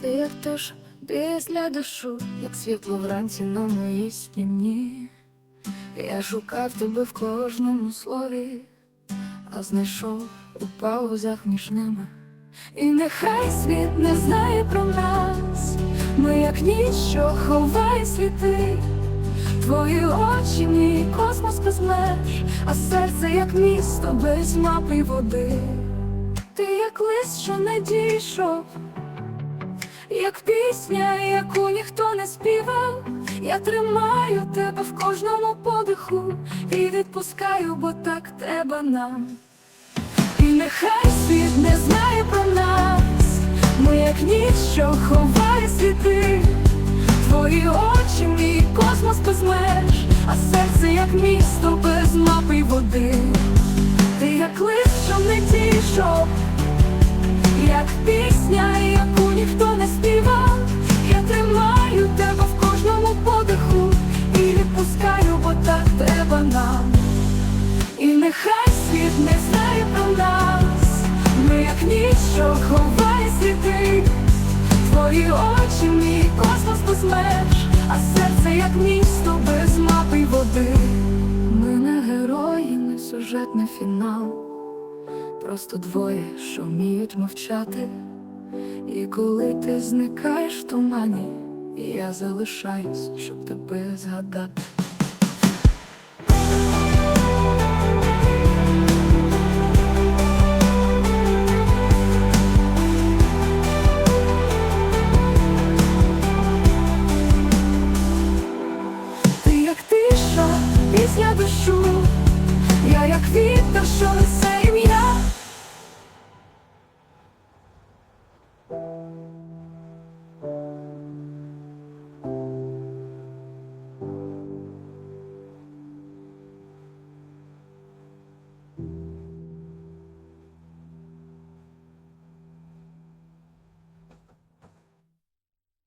Ти тиша після дощу, як світло вранці на моїй стіні. Я шукав тебе в кожному слові, а знайшов у паузах між ними. І нехай світ не знає про нас, ми як ніч, що ховає світи. Твої очі, мій космос без а серце як місто без мапи води. Ти як лист, що не дійшов, як пісня, яку ніхто не співав. Я тримаю тебе в кожному подиху і відпускаю, бо так треба нам. І нехай світ не знає про нас, ми як ніч, що ховає світи. Твої очі, мій космос без меж, а серце як місто без мапи й води. Ти як лист, що не дійшов, нехай світ не знає про нас, ми як ніч, що ховає світи. Твої очі, мій космос без а серце як місто без мапи й води. Ми не герої, не сюжет, не фінал. Просто двоє, що вміють мовчати. І коли ти зникаєш в тумані, я залишаюсь, щоб тебе згадати.